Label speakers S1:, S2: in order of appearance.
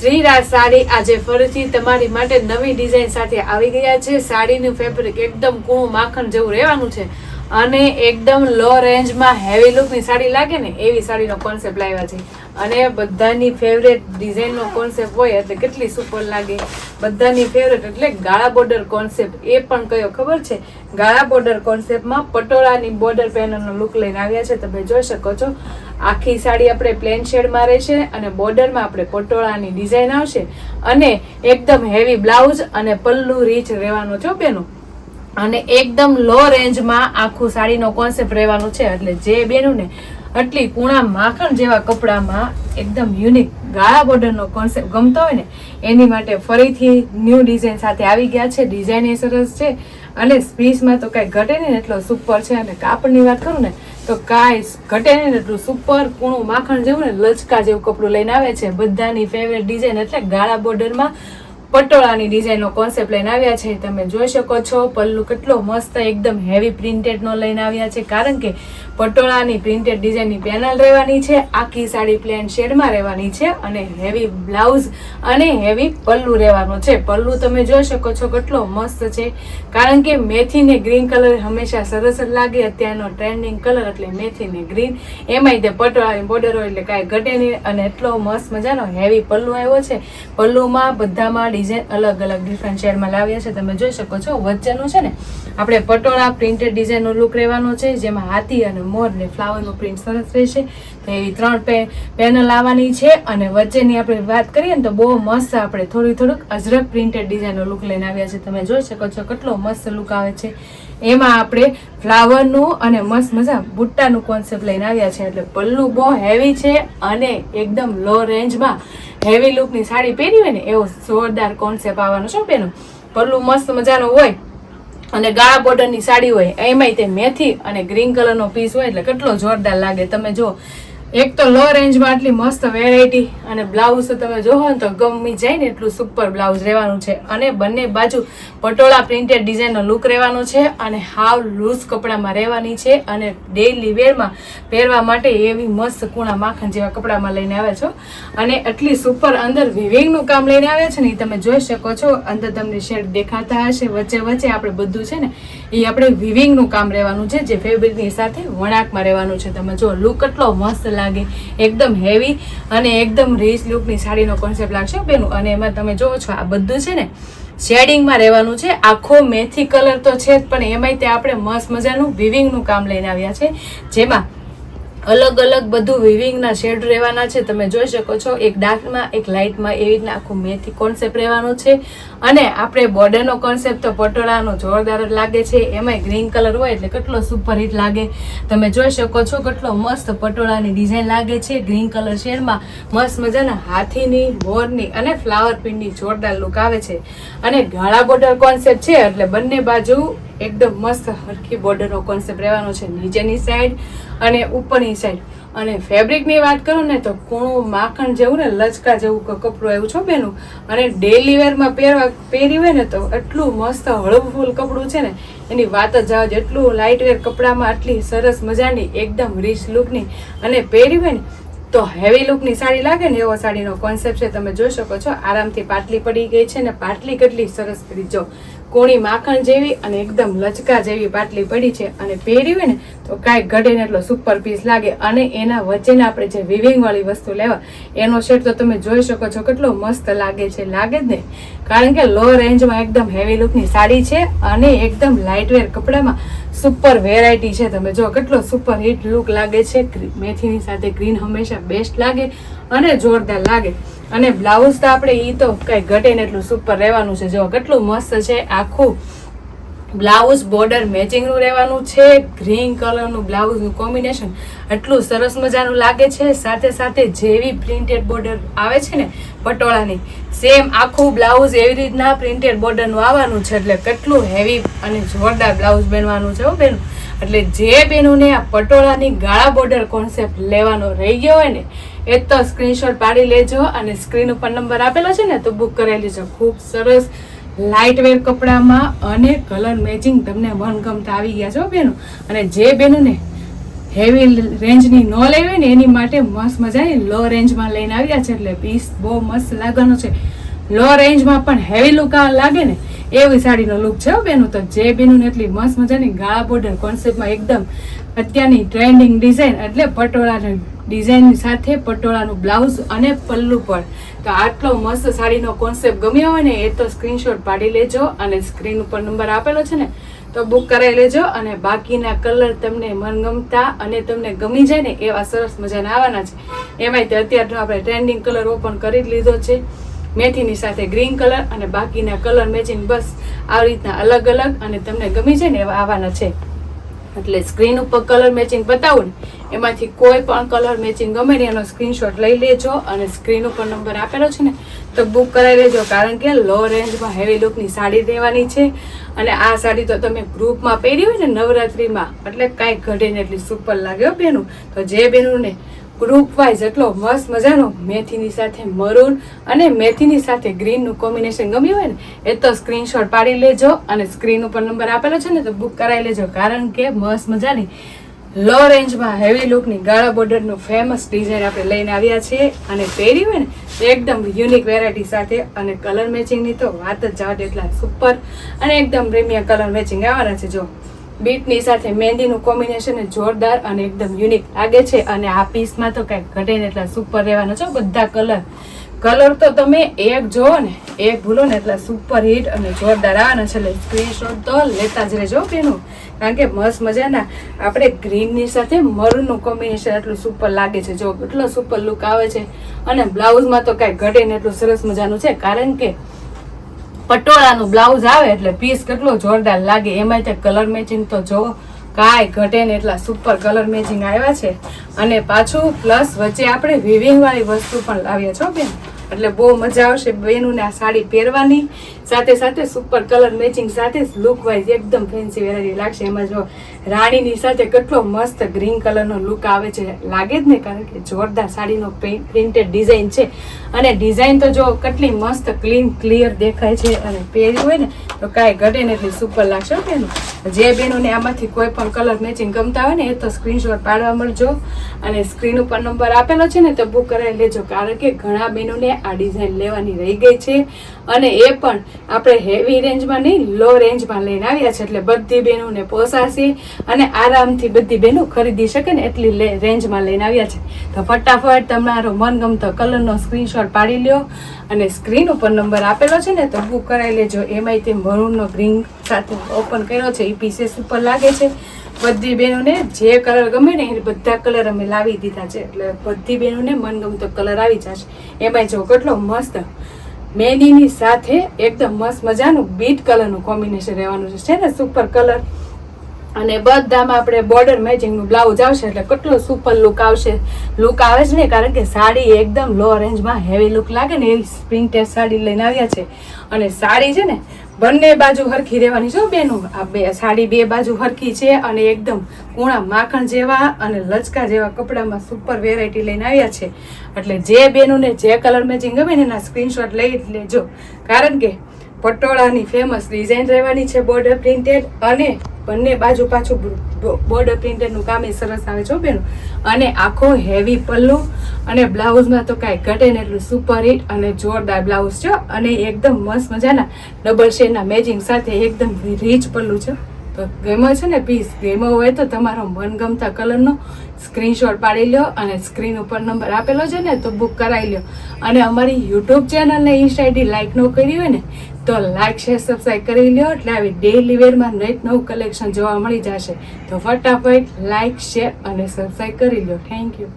S1: શ્રીરાજ સાડી આજે ફરીથી તમારી માટે નવી ડિઝાઇન સાથે આવી ગયા છે. સાડીનું ફેબ્રિક એકદમ કૂણું માખણ જેવું રહેવાનું છે. અને એકદમ લો રેન્જમાં હેવી લુકની સાડી લાગે ને, એવી સાડીનો કોન્સેપ્ટ લાવ્યા છે. અને બધાની ફેવરેટ ડિઝાઇનનો કોન્સેપ્ટ હોય એટલે કેટલી સુપર લાગે. બધાની ફેવરેટ એટલે ગાળા બોર્ડર કોન્સેપ્ટ એ પણ કયો ખબર છે? ગાળા બોર્ડર કોન્સેપ્ટમાં પટોળાની બોર્ડર પેનલનો લુક લઈને આવ્યા છે. તમે જોઈ શકો છો, આખી સાડી આપણે પ્લેન શેડમાં રહેશે અને બોર્ડરમાં આપણે પટોળાની ડિઝાઇન આવશે. અને એકદમ હેવી બ્લાઉઝ અને પલ્લુ રીચ રહેવાનો છો બેનો. અને એકદમ લો રેન્જમાં આખું સાડીનો કોન્સેપ્ટ રહેવાનો છે. એટલે જે બેનું ને આટલી પૂણા માખણ જેવા કપડામાં એકદમ યુનિક ગાળા બોર્ડરનો કોન્સેપ્ટ ગમતો હોય ને, એની માટે ફરીથી ન્યૂ ડિઝાઇન સાથે આવી ગયા છે. ડિઝાઇન એ સરસ છે અને સ્પીસમાં તો કાંઈ ઘટે નહીં એટલો સુપર છે. અને કાપડની વાત કરું ને, તો કાંઈ ઘટે નહીં એટલું સુપર કૂણું માખણ જેવું ને લચકા જેવું કપડું લઈને આવે છે. બધાની ફેવરેટ ડિઝાઇન એટલે ગાળા બોર્ડરમાં પટોળાની ડિઝાઇનનો કોન્સેપ્ટ લઈને આવ્યા છે. તમે જોઈ શકો છો, પલ્લુ કેટલો મસ્ત એકદમ હેવી પ્રિન્ટેડનો લઈને આવ્યા છે. કારણ કે પટોળાની પ્રિન્ટેડ ડિઝાઇનની પેનલ રહેવાની છે, આખી સાડી પ્લેન શેડમાં રહેવાની છે અને હેવી બ્લાઉઝ અને હેવી પલ્લુ રહેવાનું છે. પલ્લુ તમે જોઈ શકો છો કેટલો મસ્ત છે. કારણ કે મેથીને ગ્રીન કલર હંમેશા સરસ જ લાગે. અત્યારનો ટ્રેન્ડિંગ કલર એટલે મેથીને ગ્રીન એમાંય તે પટોળાની બોર્ડર હોય એટલે કાંઈ ઘટે નહીં અને એટલો મસ્ત મજાનો હેવી પલ્લુ આવ્યો છે. પલ્લુમાં બધામાં ડિઝાઇન અલગ અલગ ડિફરન્ટ શેડમાં લાવ્યા છે તમે જોઈ શકો છો, વચ્ચેનું છે ને, આપણે પટોળા પ્રિન્ટેડ ડિઝાઇનનો લુક રહેવાનો છે, જેમાં હાથી અને મોર ને પ્રિન્ટ સરસ રહેશે. તો એવી ત્રણ પેનલ આવવાની છે અને વચ્ચેની આપણે વાત કરીએ ને તો બહુ મસ્ત આપણે થોડી થોડુંક અજરક પ્રિન્ટેડ ડિઝાઇનનો લુક લઈને આવ્યા છે. તમે જોઈ શકો છો કેટલો મસ્ત લુક આવે છે. એમાં આપણે ફ્લાવરનું અને મસ્ત મજા બુટ્ટાનું કોન્સેપ્ટ લઈને આવ્યા છે. એટલે પલ્લુ બહુ હેવી છે અને એકદમ લો રેન્જમાં હેવી લુકની સાડી પહેરી હોય ને, એવો જોરદાર કોન્સેપ્ટ આવવાનો છે બેનો. પલ્લુ મસ્ત મજાનો હોય અને ગાળા બોર્ડરની સાડી હોય, એમાંય તે મેથી અને ગ્રીન કલરનો પીસ હોય એટલે કેટલો જોરદાર લાગે. તમે જો એક તો લો રેન્જમાં આટલી મસ્ત વેરાયટી અને બ્લાઉઝ તમે જોવો ને તો ગમી જાય ને એટલું સુપર બ્લાઉઝ રહેવાનું છે. અને બંને બાજુ પટોળા પ્રિન્ટેડ ડિઝાઇનનો લુક રહેવાનો છે અને હાવ લૂઝ કપડામાં રહેવાની છે અને ડેઇલી વેરમાં પહેરવા માટે એવી મસ્ત કૂણા માખણ જેવા કપડામાં લઈને આવ્યા છો. અને એટલી સુપર અંદર વિવિંગનું કામ લઈને આવ્યા છે ને એ તમે જોઈ શકો છો. અંદર તમને શેડ દેખાતા હશે, વચ્ચે વચ્ચે આપણે બધું છે ને એ આપણે વિવિંગનું કામ રહેવાનું છે, જે ફેબ્રિકની સાથે વણાકમાં રહેવાનું છે. તમે જો લુક એટલો મસ્ત લાગે. એકદમ હેવી અને એકદમ રીચ લુકની સાડીનો કોન્સેપ્ટ લાગશે બેનું. અને એમાં તમે જોવો છો આ બધું છે ને શેડિંગમાં રહેવાનું છે. આખો મેથી કલર તો છે જ, પણ એમાંય તે આપણે મસ્ત મજાનું વિવિંગનું કામ લઈને આવ્યા છે. જેમાં અલગ અલગ બધું વિવિંગના શેડ રહેવાના છે. તમે જોઈ શકો છો, એક ડાર્કમાં એક લાઇટમાં એવી રીતના આખું મેથી કોન્સેપ્ટ રહેવાનો છે. અને આપણે બોર્ડરનો કોન્સેપ્ટ તો પટોળાનો જોરદાર લાગે છે. એમાંય ગ્રીન કલર હોય એટલે કેટલો સુપર હિટ લાગે. તમે જોઈ શકો છો, કેટલો મસ્ત પટોળાની ડિઝાઇન લાગે છે. ગ્રીન કલર શેડમાં મસ્ત મજાના હાથીની મોરની અને ફ્લાવર પ્રિન્ટની જોરદાર લુક આવે છે. અને ગાળા બોર્ડર કોન્સેપ્ટ છે, એટલે બંને બાજુ એકદમ મસ્ત હરખી બોર્ડરનો કોન્સેપ્ટ રહેવાનો છે, નીચેની સાઈડ અને ઉપરની સાઈડ અને ફેબ્રિકની વાત કરું ને તો કૂણું માખણ જેવું ને લચકા જેવું કપડું આવ્યું છો બેનું. અને ડેલી વેરમાં પહેરવા પહેરી હોય ને તો એટલું મસ્ત હળવું કપડું છે ને, એની વાત જ જવા એટલું લાઇટ વેર કપડામાં આટલી સરસ મજાની, એકદમ રીચ લુકની અને પહેરી હોય ને તો હેવી લુકની સાડી લાગે ને એવો સાડીનો કોન્સેપ્ટ છે, તમે જોઈ શકો છો. આરામથી પાટલી પડી ગઈ છે ને પાટલી કેટલી સરસ કરી. જો કોણી માખણ જેવી અને એકદમ લચકા જેવી પાટલી પડી છે અને પહેરી હોય ને, તો કાંઈ ઘટે ને એટલો સુપર પીસ લાગે. અને એના વચ્ચેના આપણે જે વિવિંગવાળી વસ્તુ લેવા, એનો શેડ તો તમે જોઈ શકો છો કેટલો મસ્ત લાગે છે. લાગે જ ને? કારણ કે લો રેન્જમાં એકદમ હેવી લુકની સાડી છે અને એકદમ લાઇટવેર કપડામાં સુપર વેરાયટી છે. તમે જો કેટલો સુપર હિટ લુક લાગે છે. મેથીની સાથે ગ્રીન હંમેશા બેસ્ટ લાગે અને જોરદાર લાગે. અને બ્લાઉઝ તો આપણે એ તો કંઈ ઘટે ને એટલું સુપર રહેવાનું છે. જો કેટલું મસ્ત છે, આખું બ્લાઉઝ બોર્ડર મેચિંગનું રહેવાનું છે ગ્રીન કલરનું બ્લાઉઝનું કોમ્બિનેશન એટલું સરસ મજાનું લાગે છે, સાથે સાથે જેવી પ્રિન્ટેડ બોર્ડર આવે છે ને, પટોળાની સેમ આખું બ્લાઉઝ એવી રીતના પ્રિન્ટેડ બોર્ડરનું આવવાનું છે, એટલે કેટલું હેવી અને જોરદાર બ્લાઉઝ બનવાનું છે હો બેન. એટલે જે બહેનોને આ પટોળાની ગાળા બોર્ડર કોન્સેપ્ટ લેવાનો રહી ગયો હોય ને, એ તો સ્ક્રીનશોટ પાડી લેજો અને સ્ક્રીન ઉપર નંબર આપેલો છે ને, તો બુક કરાવી લેજો. ખૂબ સરસ લાઇટ વેર કપડામાં અને કલર મેચિંગ તમને મનગમતા આવી ગયા છો બહેનો અને જે બહેનોને હેવી રેન્જની ન લેવી હોય ને, એની માટે મસ્ત મજાની લો રેન્જમાં લઈને આવ્યા છે. એટલે પીસ બહુ મસ્ત લાગવાનો છે. લો રેન્જમાં પણ હેવી લુક લાગે ને એવી સાડીનો લુક છે બેનું. તો જે બેનું એટલી મસ્ત મજાની ગાળા બોર્ડર કોન્સેપ્ટમાં એકદમ અત્યારની ટ્રેન્ડિંગ ડિઝાઇન એટલે પટોળાની ડિઝાઇન સાથે પટોળાનું બ્લાઉઝ અને પલ્લુ પણ. તો આટલો મસ્ત સાડીનો કોન્સેપ્ટ ગમ્યો હોય ને, એ તો સ્ક્રીનશોટ પાડી લેજો અને સ્ક્રીન ઉપર નંબર આપેલો છે ને, તો બુક કરાવી લેજો અને બાકીના કલર તમને મનગમતા અને તમને ગમી જાય ને, એવા સરસ મજાના આવવાના છે. એમાંય તે અત્યારનો આપણે ટ્રેન્ડિંગ કલર ઓપન કરી લીધો છે. મેથીની સાથે ગ્રીન કલર અને બાકીના કલર મેચિંગ બસ આવી રીતના અલગ અલગ અને તમને ગમી છે ને એવા આવવાના છે. એટલે સ્ક્રીન ઉપર કલર મેચિંગ બતાવું ને, એમાંથી કોઈ પણ કલર મેચિંગ ગમે ને એનો સ્ક્રીનશોટ લઈ લેજો અને સ્ક્રીન ઉપર નંબર આપેલો છે ને, તો બુક કરાવી લેજો. કારણ કે લો રેન્જમાં હેવી લુકની સાડી દેવાની છે અને આ સાડી તો તમે ગ્રુપમાં પહેરી હોય ને નવરાત્રીમાં, એટલે કાંઈ ઘટે ને એટલી સુપર લાગે હો બેનું. તો જે બેનું ને ગ્રુપ વાઇઝ એટલો મસ્ત મજાનો મેથીની સાથે મરૂન અને મેથીની સાથે ગ્રીનનું કોમ્બિનેશન ગમ્યું હોય ને, એ તો સ્ક્રીનશોટ પાડી લેજો અને સ્ક્રીન ઉપર નંબર આપેલો છે ને તો બુક કરાવી લેજો. કારણ કે મસ્ત મજાની લો રેન્જમાં હેવી લુકની ગાળા બોર્ડરનું ફેમસ ડિઝાઇન આપણે લઈને આવ્યા છીએ. અને પહેરી હોય ને એકદમ યુનિક વેરાયટી સાથે અને કલર મેચિંગની તો વાત જ જાવ એટલા સુપર અને એકદમ પ્રીમિયમ કલર મેચિંગ આવવાના છે. જો બીટની સાથે મહેંદીનું કોમ્બિનેશન જોરદાર અને એકદમ યુનિક લાગે છે અને આ પીસમાં તો કંઈક ઘટે ને એટલા સુપર રહેવાનો છો બધા કલર. કલર તો તમે એક જુઓ ને, એક ભૂલો ને એટલા સુપર હિટ અને જોરદાર આવવાના છે. એટલે સ્ક્રીનશોટ તો લેતા જ રહેજો પીનું કારણ કે મસ્ત મજાના આપણે ગ્રીનની સાથે મરૂનનું કોમ્બિનેશન એટલું સુપર લાગે છે. જો એટલો સુપર લુક આવે છે અને બ્લાઉઝમાં તો કાંઈ ઘટે ને એટલું સરસ મજાનું છે. કારણ કે પટોળાનું બ્લાઉઝ આવે એટલે પીસ કેટલો જોરદાર લાગે. એમાં તે કલર મેચિંગ તો જો કાંઈ ઘટે ને એટલા સુપર કલર મેચિંગ આવ્યા છે. અને પાછું પ્લસ વચ્ચે આપણે વિવિંગવાળી વસ્તુ પણ લાવીએ છો બેન. એટલે બહુ મજા આવશે બેનુંને આ સાડી પહેરવાની. સાથે સાથે સુપર કલર મેચિંગ સાથે લુક વાઇઝ એકદમ ફેન્સી વેરાયટી લાગશે. એમાં જો રાણીની સાથે કેટલો મસ્ત ગ્રીન કલરનો લુક આવે છે લાગે જ ને કારણ કે જોરદાર સાડીનો પ્રિન્ટેડ ડિઝાઇન છે. અને ડિઝાઇન તો જો કેટલી મસ્ત ક્લીન ક્લિયર દેખાય છે અને પહેર્યું હોય ને તો કાંઈ ઘટે ને એટલી સુપર લાગશે બેનું. જે બેનોને આમાંથી કોઈ પણ કલર મેચિંગ ગમતા હોય ને, એ તો સ્ક્રીનશોટ પાડવા મળજો. અને સ્ક્રીન ઉપર નંબર આપેલો છે ને, તો બુક કરાવી લેજો. કારણ કે ઘણા બેનોને આ ડિઝાઇન લેવાની રહી ગઈ છે. અને એ પણ આપણે હેવી રેન્જમાં નહીં લો રેન્જમાં લઈને આવ્યા છે. એટલે બધી બહેનોને પોસાશે અને આરામથી બધી બહેનો ખરીદી શકે ને, એટલી રેન્જમાં લઈને આવ્યા છે. તો ફટાફટ તમારો મનગમતો કલરનો સ્ક્રીનશોટ પાડી લ્યો. અને સ્ક્રીન ઉપર નંબર આપેલો છે ને, તો બુક કરાવી લેજો. એમાંય તે મરૂનનો ગ્રીન સાથે ઓપન કર્યો છે. એ પીસેસ ઉપર લાગે છે. બધી બહેનોને જે કલર ગમે ને એ બધા કલર અમે લાવી દીધા છે. એટલે બધી બહેનોને મનગમતો કલર આવી જશે. એમાંય જો કેટલો મસ્ત મેનીની સાથે એકદમ મસ્ત મજાનું બીટ કલરનું કોમ્બિનેશન રહેવાનું છે. ને? સુપર કલર અને બધામાં આપણે બોર્ડર મેચિંગનું બ્લાઉઝ આવશે એટલે કેટલો સુપર લુક આવશે. લુક આવે જ ને કારણ કે સાડી એકદમ લો રેન્જમાં હેવી લુક લાગે ને એવી પ્રિન્ટેડ સાડી લઈને આવ્યા છે. અને સાડી છે ને બંને બાજુ હરખી રહેવાની છો. બેનો, આ બે સાડી બે બાજુ હરખી છે અને એકદમ કૂણા માખણ જેવા અને લચકા જેવા કપડામાં સુપર વેરાયટી લઈને આવ્યા છે. એટલે જે બેનુંને જે કલર મેચિંગ ગમે ને એના સ્ક્રીનશોટ લઈ લેજો. કારણ કે પટોળાની ફેમસ ડિઝાઇન રહેવાની છે બોર્ડર પ્રિન્ટેડ અને બંને બાજુ પાછું બોર્ડર પ્રિન્ટેડનું કામ એ સરસ આવે છે બેન. અને આખો હેવી પલ્લુ અને બ્લાઉઝમાં તો કાંઈ ઘટે ને એટલું સુપર હિટ અને જોરદાર બ્લાઉઝ છે અને એકદમ મસ્ત મજાના ડબલ શેડના મેચિંગ સાથે એકદમ રીચ પલ્લુ છે તો ગમ્યો છે ને પીસ ગમ્યો હોય તો તમારો મનગમતા કલરનો સ્ક્રીનશોટ પાડી લો અને સ્ક્રીન ઉપર નંબર આપેલો છે ને, તો બુક કરાવી લ્યો. અને અમારી યુટ્યુબ ચેનલને ઇન્સ્ટા આઈડી લાઈક ન કરી હોય ને, તો લાઈક શેર સબસ્ક્રાઈબ કરી લ્યો. એટલે આવી ડેલી વેરમાં નવું નવું કલેક્શન જોવા મળી જશે. તો ફટાફટ લાઈક શેર અને સબસ્ક્રાઈબ કરી લ્યો. Thank you